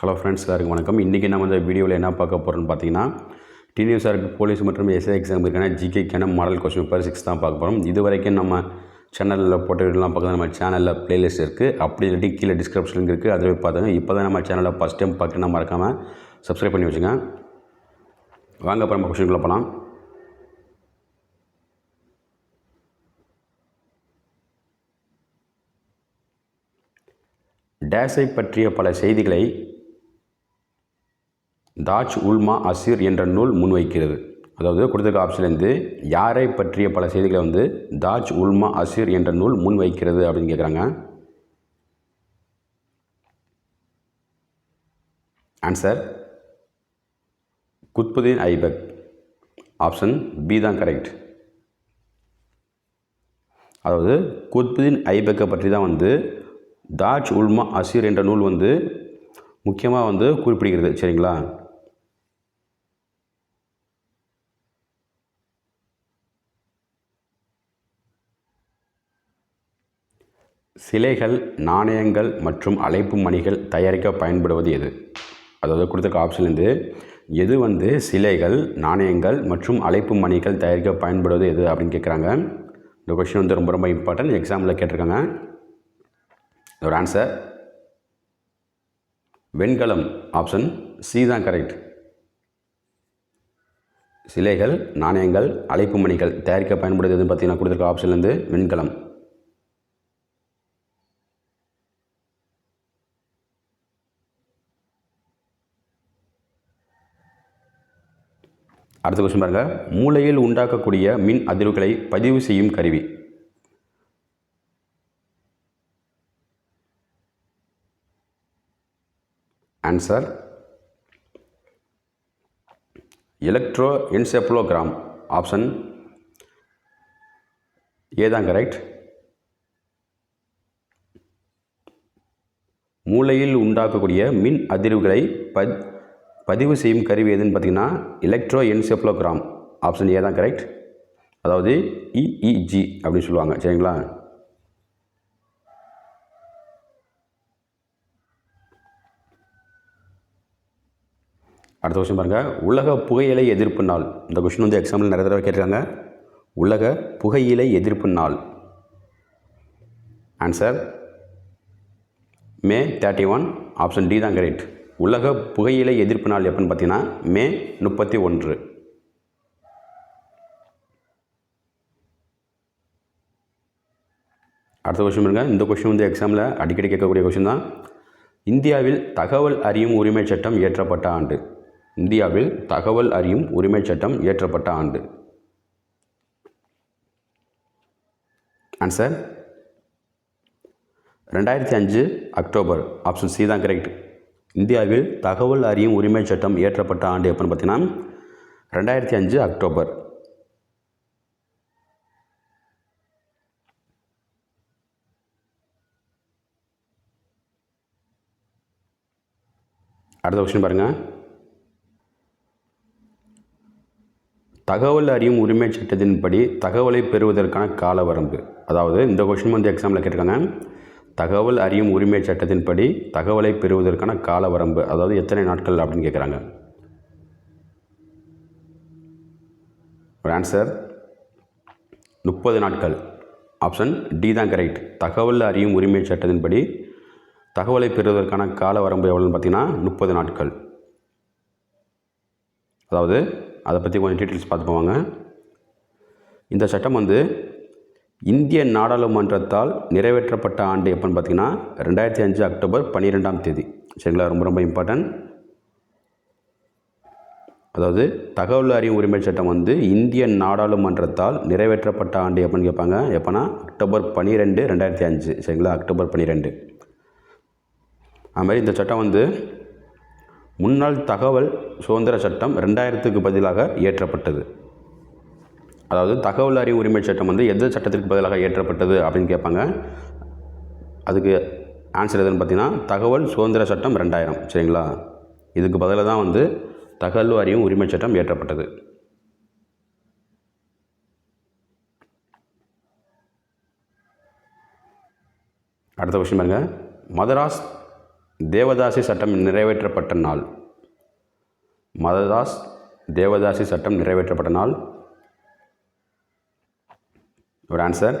Hello friends எல்லாருக்கும் வணக்கம். இன்றைக்கி நம்ம இந்த வீடியோவில் என்ன பார்க்க போகிறோம்னு பார்த்தீங்கன்னா டிஎன்யூஎஸ்ஆருக்கு போலீஸ் மற்றும் எஸ்ஐ எக்ஸாம் இருக்கான ஜிகேக்கான மாடல் கொஸ்டின் பேப்பர் சிக்ஸ் தான் பார்க்க போகிறோம் இது வரைக்கும் நம்ம சேனலில் போட்ட வீடியோலாம் பார்க்க நம்ம சேனலில் ப்ளேலிஸ்ட் இருக்குது அப்படி இல்லாட்டி கீழே டிஸ்கிரிப்ஷன் இருக்குது அதில் போய் பார்த்துங்க இப்போ தான் நம்ம சேனலில் ஃபஸ்ட் டைம் பார்க்கணும் மறக்காமல் சப்ஸ்கிரைப் பண்ணி வச்சுங்க வாங்க அப்புறம் நம்ம கொஸ்டின்குள்ளே போகலாம் டேஸை பற்றிய பல செய்திகளை தாஜ் உல்மா அசீர் என்ற நூல் முன்வைக்கிறது. அதாவது கொடுத்துருக்க ஆப்ஷன்லேருந்து யாரை பற்றிய பல செய்திகளை வந்து தாஜ் உல்மா அசீர் என்ற நூல் முன்வைக்கிறது அப்படின்னு கேட்குறாங்க. Answer Qutbuddin Aibak. Option B தான் கரெக்ட் அதாவது குத்புதீன் ஐபக்கை பற்றி தான் வந்து தாஜ் உல்மா அசீர் என்ற நூல் வந்து முக்கியமாக வந்து குறிப்பிடுகிறது. சரிங்களா? சிலைகள் நாணயங்கள் மற்றும் அழைப்பு மணிகள் தயாரிக்க பயன்படுவது எது? அதாவது கொடுத்துருக்க ஆப்ஷன்லேருந்து எது வந்து சிலைகள் நாணயங்கள் மற்றும் அழைப்பு மணிகள் தயாரிக்க பயன்படுவது எது அப்படின்னு கேட்குறாங்க. இந்த கொஷின் வந்து ரொம்ப ரொம்ப இம்பார்ட்டன்ட் எக்ஸாமில் கேட்டிருக்காங்க. ஒரு ஆன்சர் வெண்கலம் ஆப்ஷன் சி தான் கரெக்ட் சிலைகள் நாணயங்கள் அழைப்பு மணிகள் தயாரிக்க பயன்படுது எதுன்னு பார்த்தீங்கன்னா கொடுத்துருக்க ஆப்ஷன்லேருந்து வெண்கலம். அடுத்த கொஸ்டின் பாருங்கள் மூளையில் உண்டாக்கக்கூடிய மின் அதிர்வுகளை பதிவு செய்யும் கருவி. ஆன்சர் எலக்ட்ரோ என்செப்ளோகிராம் ஆப்ஷன் ஏதாங்க ரைட் மூளையில் உண்டாக்கக்கூடிய மின் அதிர்வுகளை பத் பதிவு செய்யும் கருவி எதுன்னு பார்த்தீங்கன்னா எலக்ட்ரோ என்செப்ளோகிராம் ஆப்ஷன் ஏ தான் கரெக்ட் அதாவது இஇஜி அப்படின்னு சொல்லுவாங்க. சரிங்களா? அடுத்த கொஸ்டின் பாருங்கள் உலக புகையிலை எதிர்ப்பு நாள். இந்த கொஸ்டின் வந்து எக்ஸாம்பிள் நிறைய தடவை கேட்டிருக்காங்க. உலக புகையிலை எதிர்ப்பு நாள். Answer May thirty one option D தான் கரெக்ட் உலக புகையிலை எதிர்ப்பு நாள் எப்போன்னு பார்த்தீங்கன்னா மே முப்பத்தி ஒன்று. அடுத்த கொஷின் இருங்க இந்த கொஷின் வந்து எக்ஸாமில் அடிக்கடி கேட்கக்கூடிய கொஷின் தான். இந்தியாவில் தகவல் அறியும் உரிமை சட்டம் இயற்றப்பட்ட ஆண்டு. இந்தியாவில் தகவல் அறியும் உரிமை சட்டம் இயற்றப்பட்ட ஆண்டு. ஆன்சர் ரெண்டாயிரத்தி அஞ்சு அக்டோபர். ஆப்ஷன் சி தான் கரெக்ட் இந்தியாவில் தகவல் அறியும் உரிமை சட்டம் இயற்றப்பட்ட ஆண்டு எப்போன்னு பார்த்தீங்கன்னா ரெண்டாயிரத்தி அஞ்சு அக்டோபர். அடுத்த கொஸ்டின் பாருங்கள் தகவல் அறியும் உரிமை சட்டத்தின்படி தகவலை பெறுவதற்கான கால வரம்பு அதாவது இந்த கொஷின் வந்து எக்ஸாமில் கேட்டிருக்காங்க. தகவல் அறியும் உரிமை சட்டத்தின்படி தகவலை பெறுவதற்கான கால வரம்பு அதாவது எத்தனை நாட்கள் அப்படின்னு கேட்குறாங்க ஒரு ஆன்சர் முப்பது நாட்கள். ஆப்ஷன் டி தான் கரெக்ட் தகவல் அறியும் உரிமை சட்டத்தின்படி தகவலை பெறுவதற்கான கால வரம்பு எவ்வளோன்னு பார்த்தீங்கன்னா முப்பது நாட்கள். அதாவது அதை பற்றி கொஞ்சம் டீட்டெயில்ஸ் பார்த்து போவாங்க இந்த சட்டம் வந்து இந்திய நாடாளுமன்றத்தால் நிறைவேற்றப்பட்ட ஆண்டு எப்போன்னு பார்த்தீங்கன்னா ரெண்டாயிரத்தி அஞ்சு அக்டோபர் பன்னிரெண்டாம் தேதி. சரிங்களா? ரொம்ப ரொம்ப இம்பார்ட்டன்ட் அதாவது தகவல் அறியும் உரிமை சட்டம் வந்து இந்திய நாடாளுமன்றத்தால் நிறைவேற்றப்பட்ட ஆண்டு எப்போன்னு கேட்பாங்க. எப்போனா அக்டோபர் பன்னிரெண்டு ரெண்டாயிரத்தி அஞ்சு. சரிங்களா? அக்டோபர் பன்னிரெண்டு. அதுமாதிரி இந்த சட்டம் வந்து முன்னாள் தகவல் சுதந்திர சட்டம் ரெண்டாயிரத்துக்கு பதிலாக இயற்றப்பட்டது. அதாவது தகவல் அறிவு உரிமை சட்டம் வந்து எந்த சட்டத்திற்கு பதிலாக ஏற்றப்பட்டது அப்படின்னு கேட்பாங்க. அதுக்கு ஆன்சர் எதுன்னு பார்த்தீங்கன்னா தகவல் சுதந்திர சட்டம் ரெண்டாயிரம் சரிங்களா? இதுக்கு பதிலாக தான் வந்து தகவல் அறியும் உரிமை சட்டம் ஏற்றப்பட்டது அடுத்த கொஸ்டின் பாருங்க. மதராஸ் தேவதாசி சட்டம் நிறைவேற்றப்பட்ட நாள். மததாஸ் தேவதாசி சட்டம் நிறைவேற்றப்பட்ட நாள். ஒரு ஆன்சர்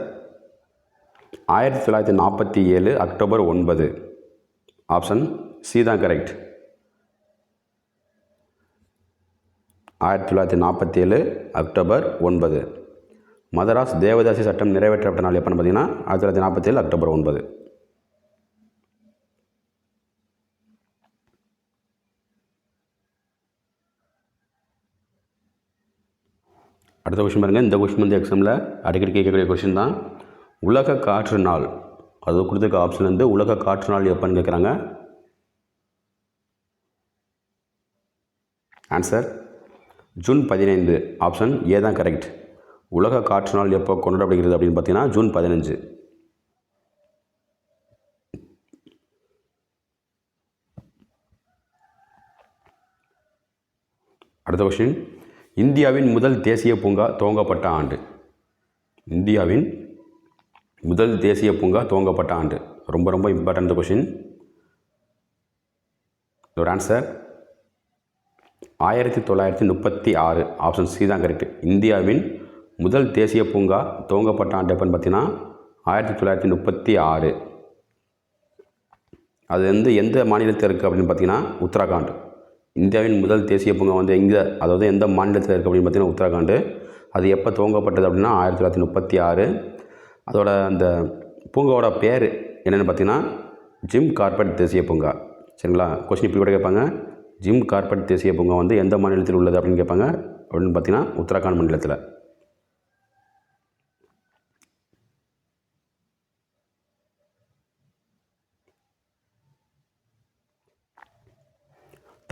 ஆயிரத்தி தொள்ளாயிரத்தி நாற்பத்தி ஏழு அக்டோபர் ஒன்பது. ஆப்ஷன் சி தான் கரெக்ட் ஆயிரத்தி தொள்ளாயிரத்தி நாற்பத்தி ஏழு அக்டோபர் ஒன்பது. மதராஸ் தேவதாசி சட்டம் நிறைவேற்றப்பட்ட நாள் எப்போன்னு பார்த்தீங்கன்னா ஆயிரத்தி தொள்ளாயிரத்தி நாற்பத்தி ஏழு அக்டோபர் ஒன்பது. அடுத்த கொஷின் பாருங்கள் இந்த கொஷின் வந்து எக்ஸாமில் அடிக்கடி கேட்கக்கூடிய கொஷின் தான். உலக காற்று நாள். அது கொடுத்துருக்க ஆப்ஷன் வந்து உலக காற்று நாள் எப்போன்னு கேட்குறாங்க. ஆன்சர் ஜூன் பதினைந்து. ஆப்ஷன் ஏ தான் கரெக்ட் உலக காற்று நாள் எப்போ கொண்டாடப்படுகிறது அப்படின்னு பார்த்தீங்கன்னா ஜூன் பதினஞ்சு. அடுத்த கொஷின் இந்தியாவின் முதல் தேசிய பூங்கா துவங்கப்பட்ட ஆண்டு. இந்தியாவின் முதல் தேசிய பூங்கா துவங்கப்பட்ட ஆண்டு. ரொம்ப ரொம்ப இம்பார்ட்டன்ட் கொஷின் ஒரு ஆன்சர் ஆயிரத்தி தொள்ளாயிரத்தி முப்பத்தி ஆறு ஆப்ஷன் சி தான் கரெக்ட் இந்தியாவின் முதல் தேசிய பூங்கா துவங்கப்பட்ட ஆண்டு எப்போன்னு பார்த்தீங்கன்னா ஆயிரத்தி தொள்ளாயிரத்தி முப்பத்தி ஆறு. அது வந்து எந்த மாநிலத்தில் இருக்குது அப்படின்னு பார்த்தீங்கன்னா உத்தராகாண்ட். இந்தியாவின் முதல் தேசிய பூங்கா வந்து எங்கே அதாவது எந்த மாநிலத்தில் இருக்குது அப்படின்னு பார்த்தீங்கன்னா உத்தரகாண்டு. அது எப்போ துவங்கப்பட்டது அப்படின்னா ஆயிரத்தி தொள்ளாயிரத்தி முப்பத்தி ஆறு. அதோட அந்த பூங்காவோட பேர் என்னென்னு பார்த்தீங்கன்னா ஜிம் கார்பெட் தேசிய பூங்கா. சரிங்களா? கொஸ்டின் இப்படி கூட கேட்பாங்க. ஜிம் கார்பெட் தேசிய பூங்கா வந்து எந்த மாநிலத்தில் உள்ளது அப்படின்னு கேட்பாங்க அப்படின்னு பார்த்தீங்கன்னா உத்தரகாண்ட் மாநிலத்தில்.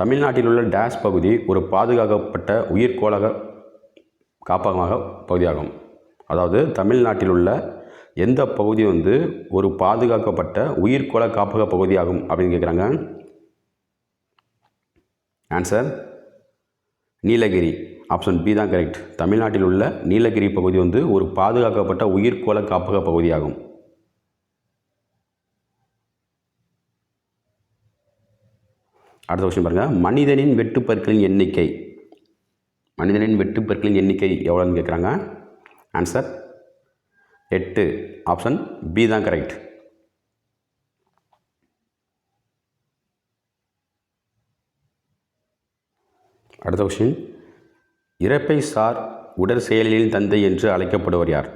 தமிழ்நாட்டில் உள்ள டேஷ் பகுதி ஒரு பாதுகாக்கப்பட்ட உயிர்கோளக காப்பகமாக பகுதியாகும். அதாவது தமிழ்நாட்டில் உள்ள எந்த பகுதி வந்து ஒரு பாதுகாக்கப்பட்ட உயிர்கோள காப்பக பகுதியாகும் அப்படின்னு கேட்குறாங்க ஆன்சர் நீலகிரி. ஆப்ஷன் பி தான் கரெக்ட் தமிழ்நாட்டில் உள்ள நீலகிரி பகுதி வந்து ஒரு பாதுகாக்கப்பட்ட உயிர்கோள காப்பக பகுதியாகும். அடுத்த கொஸ்டின் பாருங்கள் மனிதனின் வெட்டுப்பற்களின் எண்ணிக்கை. மனிதனின் வெட்டுப்பற்களின் எண்ணிக்கை எவ்வளோன்னு கேட்குறாங்க ஆன்சர் எட்டு. ஆப்ஷன் பி தான் கரெக்ட் அடுத்த கொஸ்டின் இறப்பை சார் உடற் செயலியின் தந்தை என்று அழைக்கப்படுவர் யார்?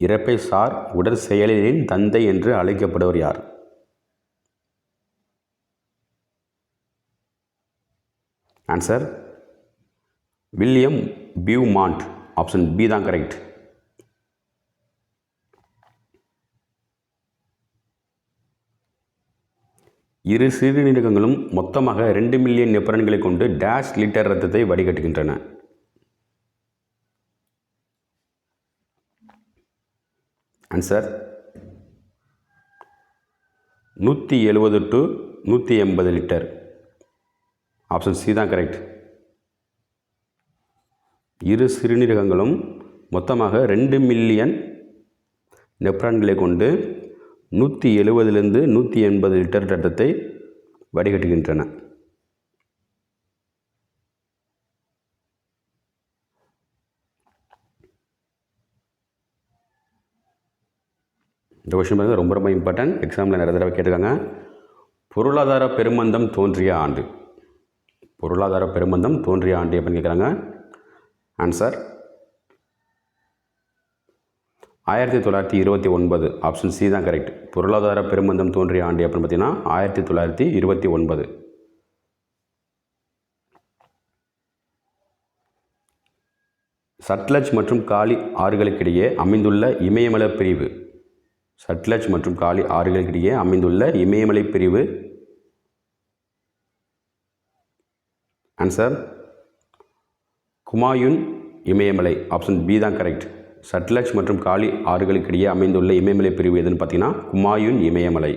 இறப்பை சார் உடற் செயலியின் தந்தை என்று அழைக்கப்படுவர் யார்? Answer William Beaumont option B தான் கரெக்ட் இரு சிறுநீரகங்களும் மொத்தமாக ரெண்டு மில்லியன் நெப்பரன்களை கொண்டு டேஷ் லிட்டர் ரத்தத்தை வடிகட்டுகின்றன. ஆன்சர் நூற்றி எழுபது டு நூற்றி எண்பது லிட்டர் ஆப்ஷன் சி தான் கரெக்ட் இரு சிறுநீரகங்களும் மொத்தமாக ரெண்டு மில்லியன் நெப்ரான்களை கொண்டு நூற்றி எழுபதுலேருந்து நூற்றி எண்பது லிட்டர் ரத்தத்தை வடிகட்டுகின்றன. இந்த கொஷின் பாருங்கள் ரொம்ப ரொம்ப இம்பார்ட்டன்ட் எக்ஸாமில் நிறைய தடவை கேட்டிருக்காங்க. பொருளாதார பெருமந்தம் தோன்றிய ஆண்டு. பொருளாதார பெருமந்தம் தோன்றிய ஆண்டு எப்படின்னு கேட்குறாங்க. ஆன்சர் ஆயிரத்தி தொள்ளாயிரத்தி இருபத்தி ஒன்பது. ஆப்ஷன் சி தான் கரெக்ட் பொருளாதார பெருமந்தம் தோன்றிய ஆண்டு அப்படின்னு பார்த்தீங்கன்னா ஆயிரத்தி தொள்ளாயிரத்தி இருபத்தி ஒன்பது. சட்லஜ் மற்றும் காலி ஆறுகளுக்கிடையே அமைந்துள்ள இமயமலை பிரிவு. சட்லஜ் மற்றும் காலி ஆறுகளுக்கிடையே அமைந்துள்ள இமயமலை பிரிவு ஆன்சர் குமாயுன் இமயமலை ஆப்ஷன் பி தான் கரெக்ட் சட்லஜ் மற்றும் காலி ஆறுகளுக்கிடையே அமைந்துள்ள இமயமலை பிரிவு எதுன்னு பார்த்தீங்கன்னா குமாயுன் இமயமலை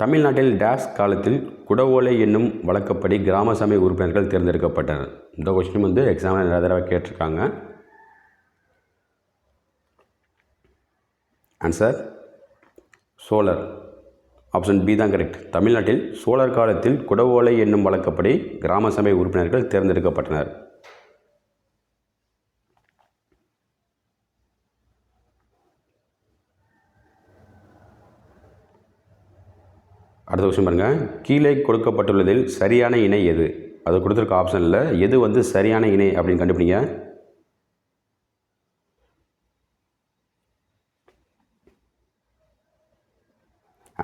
தமிழ்நாட்டில் டேஸ் காலத்தில் குடவோலை என்னும் வழக்கப்படி கிராம சபை உறுப்பினர்கள் தேர்ந்தெடுக்கப்பட்டனர். இந்த கொஸ்டின் வந்து எக்ஸாமில் நிறைய தடவை கேட்டிருக்காங்க. ஆன்சர் சோலர் ஆப்ஷன் பி தான் கரெக்ட் தமிழ்நாட்டில் சோழர் காலத்தில் குடவோலை என்னும் வழக்கப்படி கிராம சபை உறுப்பினர்கள் தேர்ந்தெடுக்கப்பட்டனர். அடுத்த விஷயம் பாருங்கள் கீழே கொடுக்கப்பட்டுள்ளதில் சரியான இணை எது? அது கொடுத்துருக்க ஆப்ஷனில் எது வந்து சரியான இணை அப்படின்னு கண்டுபிடிங்க.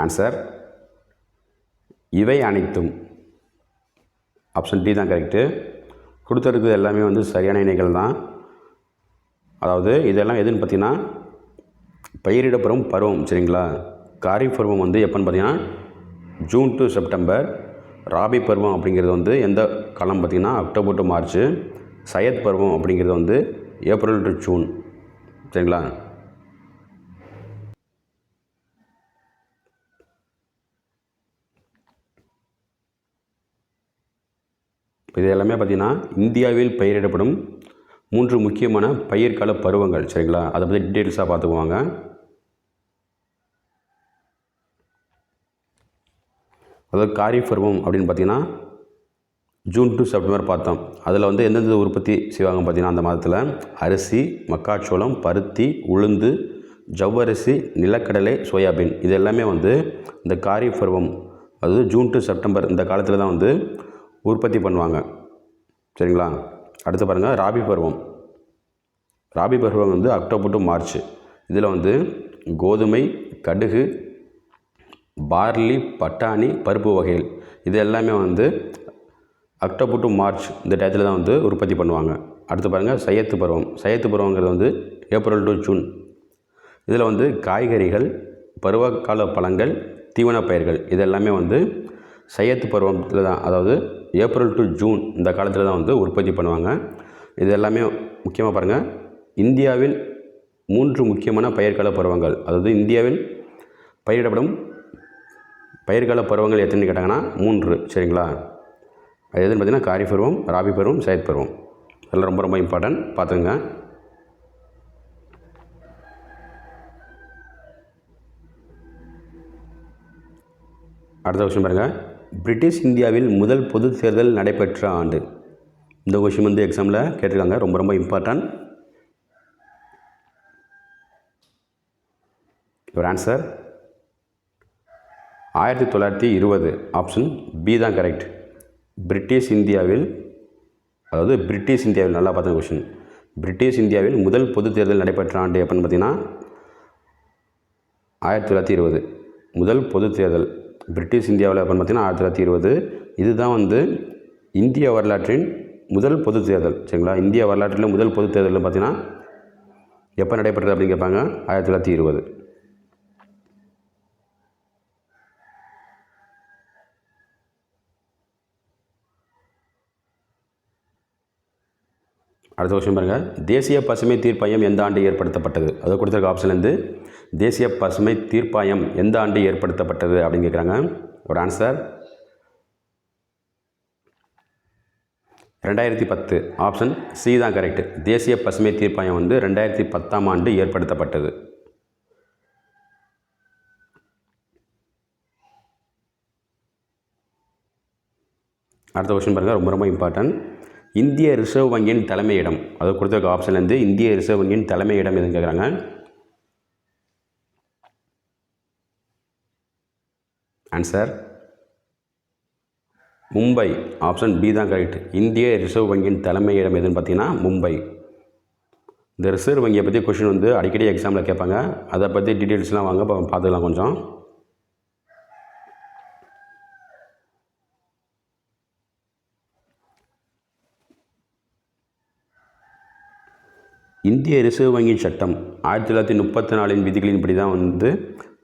ஆன்சர் இவை அனைத்தும் ஆப்ஷன் டி தான் கரெக்டு கொடுத்துருக்குது எல்லாமே வந்து சரியான இணைகள் தான். அதாவது இதெல்லாம் எதுன்னு பார்த்தீங்கன்னா பயிரிடப்படும் பருவம் சரிங்களா? காரிஃப் பருவம் வந்து எப்போன்னு பார்த்தீங்கன்னா ஜூன் டு செப்டம்பர் ராபி பருவம் அப்படிங்கிறது வந்து எந்த காலம் பார்த்திங்கன்னா அக்டோபர் டு மார்ச் சையத் பருவம் அப்படிங்கிறது வந்து ஏப்ரல் டு ஜூன் சரிங்களா? இது எல்லாமே பார்த்திங்கன்னா இந்தியாவில் பயிரிடப்படும் மூன்று முக்கியமான பயிர்கால பருவங்கள் சரிங்களா? அதை பற்றி டீட்டெயில்ஸாக பார்த்துக்குவாங்க. அதாவது காரிஃப் பருவம் அப்படின்னு பார்த்தீங்கன்னா ஜூன் டு செப்டம்பர் பார்த்தோம். அதில் வந்து எந்தெந்த உற்பத்தி செய்வாங்க பார்த்தீங்கன்னா அந்த மாதத்தில் அரிசி மக்காச்சோளம் பருத்தி உளுந்து ஜவ்வரிசி நிலக்கடலை சோயாபீன். இது எல்லாமே வந்து இந்த காரிஃப் பருவம் அதாவது ஜூன் டு செப்டம்பர் இந்த காலத்தில் தான் வந்து உற்பத்தி பண்ணுவாங்க. சரிங்களா? அடுத்து பாருங்கள் ராபி பருவம். ராபி பருவம் வந்து அக்டோபர் டு மார்ச். இதில் வந்து கோதுமை கடுகு பார்லி பட்டாணி பருப்பு வகைகள். இது எல்லாமே வந்து அக்டோபர் டு மார்ச் இந்த டயத்தில் தான் வந்து உற்பத்தி பண்ணுவாங்க. அடுத்து பாருங்கள் சையத்து பருவம். சையத்து பருவங்கிறது வந்து ஏப்ரல் டு ஜூன். இதில் வந்து காய்கறிகள் பருவகால பழங்கள் தீவனப் பயிர்கள் இது எல்லாமே வந்து சையத்து பருவத்தில் தான் அதாவது ஏப்ரல் டு ஜூன் இந்த காலத்தில் தான் வந்து உற்பத்தி பண்ணுவாங்க. இது எல்லாமே முக்கியமாக பாருங்கள் இந்தியாவில் மூன்று முக்கியமான பயிர்கால பருவங்கள். அதாவது இந்தியாவில் பயிரிடப்படும் பயிர்கால பருவங்கள் எத்தனை கேட்டாங்கன்னா மூன்று சரிங்களா? அது எதுன்னு பார்த்தீங்கன்னா காரி பருவம் ராபி பருவம் சையத் பருவம். இதெல்லாம் ரொம்ப ரொம்ப இம்பார்ட்டன்ட் பார்த்துங்க அடுத்த விஷயம் பாருங்கள் பிரிட்டிஷ் இந்தியாவில் முதல் பொது தேர்தல் நடைபெற்ற ஆண்டு. இந்த கொஷின் வந்து எக்ஸாமில் கேட்டிருக்காங்க. ரொம்ப ரொம்ப இம்பார்ட்டன்ட் யுவர் ஆன்சர் ஆயிரத்தி தொள்ளாயிரத்தி இருபது. ஆப்ஷன் பி தான் கரெக்ட் பிரிட்டிஷ் இந்தியாவில் அதாவது பிரிட்டிஷ் இந்தியாவில் நல்லா பார்த்த கொஷின் பிரிட்டிஷ் இந்தியாவில் முதல் பொது தேர்தல் நடைபெற்ற ஆண்டு எப்போன்னு பார்த்தீங்கன்னா ஆயிரத்தி தொள்ளாயிரத்தி இருபது. முதல் பொது தேர்தல். பிரிட்டிஷ் இந்தியாவில் அப்படின்னு பார்த்தீங்கன்னா ஆயிரத்தி தொள்ளாயிரத்தி இருபது. இதுதான் வந்து இந்திய வரலாற்றின் முதல் பொது தேர்தல் சரிங்களா? இந்திய வரலாற்றில் முதல் பொது தேர்தல் பார்த்தீங்கன்னா எப்போ நடைபெற்றது அப்படின்னு கேட்பாங்க? ஆயிரத்தி தொள்ளாயிரத்தி இருபது. அடுத்த கொஸ்டின் பாருங்கள் தேசிய பசுமை தீர்ப்பாயம் எந்த ஆண்டு ஏற்படுத்தப்பட்டது? அதை கொடுத்துருக்க ஆப்ஷன்லேருந்து தேசிய பசுமை தீர்ப்பாயம் எந்த ஆண்டு ஏற்படுத்தப்பட்டது அப்படின்னு கேட்குறாங்க ஒரு ஆன்சர் ரெண்டாயிரத்தி பத்து. ஆப்ஷன் சி தான் கரெக்ட் தேசிய பசுமை தீர்ப்பாயம் வந்து ரெண்டாயிரத்தி பத்தாம் ஆண்டு ஏற்படுத்தப்பட்டது. அடுத்த கொஸ்டின் பாருங்கள் ரொம்ப ரொம்ப இம்பார்ட்டன்ட் இந்திய ரிசர்வ் வங்கியின் தலைமையிடம் அதை கொடுத்துருக்க ஆப்ஷன்லேருந்து இந்திய ரிசர்வ் வங்கியின் தலைமையிடம் எதுன்னு கேட்குறாங்க ஆன்சர் மும்பை ஆப்ஷன் பி தான் கரெக்ட் இந்திய ரிசர்வ் வங்கியின் தலைமையிடம் எதுன்னு பார்த்தீங்கன்னா மும்பை. இந்த ரிசர்வ் வங்கியை பற்றி கொஷின் வந்து அடிக்கடி எக்ஸாமில் கேட்பாங்க. அதை பற்றி டீட்டெயில்ஸ்லாம் வாங்க பார்த்துக்கலாம் கொஞ்சம். இந்திய ரிசர்வ் வங்கி சட்டம் ஆயிரத்தி தொள்ளாயிரத்தி முப்பத்தி நாலின் விதிகளின்படி தான் வந்து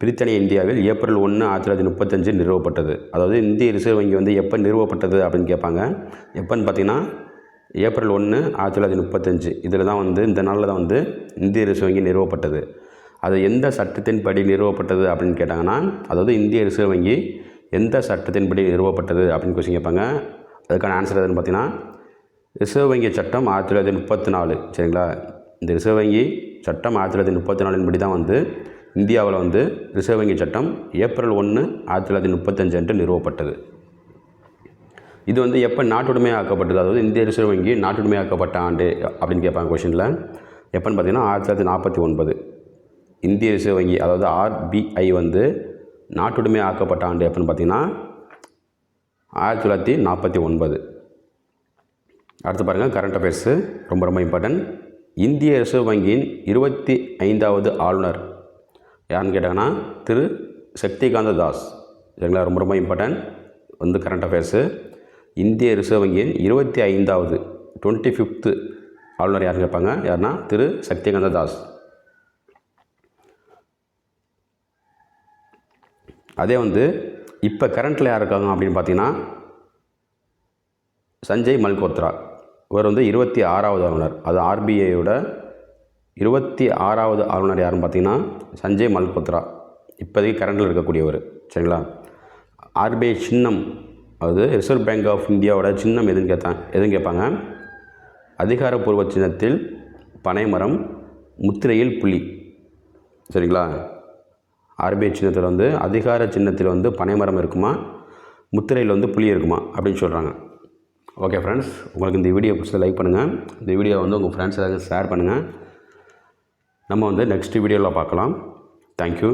பிரித்தானிய இந்தியாவில் ஏப்ரல் ஒன்று ஆயிரத்தி தொள்ளாயிரத்தி முப்பத்தஞ்சு நிறுவப்பட்டது. அதாவது இந்திய ரிசர்வ் வங்கி வந்து எப்போ நிறுவப்பட்டது அப்படின்னு கேட்பாங்க? எப்போன்னு பார்த்தீங்கன்னா ஏப்ரல் ஒன்று ஆயிரத்தி தொள்ளாயிரத்தி முப்பத்தஞ்சு. இதில் தான் வந்து இந்த நாளில் தான் வந்து இந்திய ரிசர்வ் வங்கி நிறுவப்பட்டது. அது எந்த சட்டத்தின்படி நிறுவப்பட்டது அப்படின்னு கேட்டாங்கன்னா அதாவது இந்திய ரிசர்வ் வங்கி எந்த சட்டத்தின்படி நிறுவப்பட்டது அப்படின்னு கொஸ்டின் கேட்பாங்க. அதுக்கான ஆன்சர் எதுன்னு பார்த்தீங்கன்னா ரிசர்வ் வங்கி சட்டம் ஆயிரத்தி தொள்ளாயிரத்தி முப்பத்தி நாலு சரிங்களா? இந்த ரிசர்வ் வங்கி சட்டம் ஆயிரத்தி தொள்ளாயிரத்தி முப்பத்தி நாலின்படி தான் வந்து இந்தியாவில் வந்து ரிசர்வ் வங்கி சட்டம் ஏப்ரல் ஒன்று ஆயிரத்தி தொள்ளாயிரத்தி முப்பத்தஞ்சு அன்று நிறுவப்பட்டது. இது வந்து எப்போ நாட்டுடைமை ஆக்கப்பட்டது அதாவது இந்திய ரிசர்வ் வங்கி நாட்டுடைமையாக்கப்பட்ட ஆண்டு அப்படின்னு கேட்பாங்க கொஷினில் எப்போன்னு பார்த்தீங்கன்னா ஆயிரத்தி தொள்ளாயிரத்தி நாற்பத்தி ஒன்பது. இந்திய ரிசர்வ் வங்கி அதாவது ஆர்பிஐ வந்து நாட்டுடைமை ஆக்கப்பட்ட ஆண்டு எப்போன்னு பார்த்தீங்கன்னா ஆயிரத்தி தொள்ளாயிரத்தி நாற்பத்தி ஒன்பது. அடுத்து பாருங்கள் கரண்ட் அஃபேர்ஸு ரொம்ப ரொம்ப இம்பார்ட்டன்ட் இந்திய ரிசர்வ் வங்கியின் இருபத்தி ஐந்தாவது ஆளுநர். யாருன்னு கேட்டாங்கன்னா திரு. சக்திகாந்த தாஸ். சரிங்களா? ரொம்ப ரொம்ப இம்பார்ட்டன்ட் வந்து கரண்ட் அஃபேர்ஸு இந்திய ரிசர்வ் வங்கியின் இருபத்தி ஐந்தாவது டுவெண்ட்டி ஃபிஃப்த்து ஆளுநர் யாருன்னு கேட்பாங்க? யாருன்னா திரு. சக்திகாந்த தாஸ். அதே வந்து இப்போ கரண்ட்டில் யார் இருக்காங்க அப்படின்னு பார்த்தீங்கன்னா சஞ்சய் மல்கோத்ரா. இவர் வந்து இருபத்தி ஆறாவது ஆளுநர். அது ஆர்பிஐயோட இருபத்தி ஆறாவது ஆளுநர் யாருன்னு பார்த்தீங்கன்னா சஞ்சய் மல்கோத்ரா. இப்போதைக்கு கரண்டில் இருக்கக்கூடியவர். சரிங்களா? ஆர்பிஐ சின்னம். அதாவது ரிசர்வ் பேங்க் ஆஃப் இந்தியாவோட சின்னம் எதுன்னு கேட்டான் எதுன்னு கேட்பாங்க? அதிகாரப்பூர்வ சின்னத்தில் பனைமரம் முத்திரையில் புலி. சரிங்களா? ஆர்பிஐ சின்னத்தில் வந்து அதிகார சின்னத்தில் வந்து பனைமரம் இருக்குமா முத்திரையில் வந்து புளி இருக்குமா அப்படின்னு சொல்கிறாங்க ஓகே ஃப்ரெண்ட்ஸ் உங்களுக்கு இந்த வீடியோ பிடிச்சதை லைக் பண்ணுங்கள் இந்த வீடியோ வந்து உங்கள் ஃப்ரெண்ட்ஸ் எல்லாருக்கும் ஷேர் பண்ணுங்கள் நம்ம வந்து நெக்ஸ்ட் வீடியோவில் பார்க்கலாம். தேங்க்யூ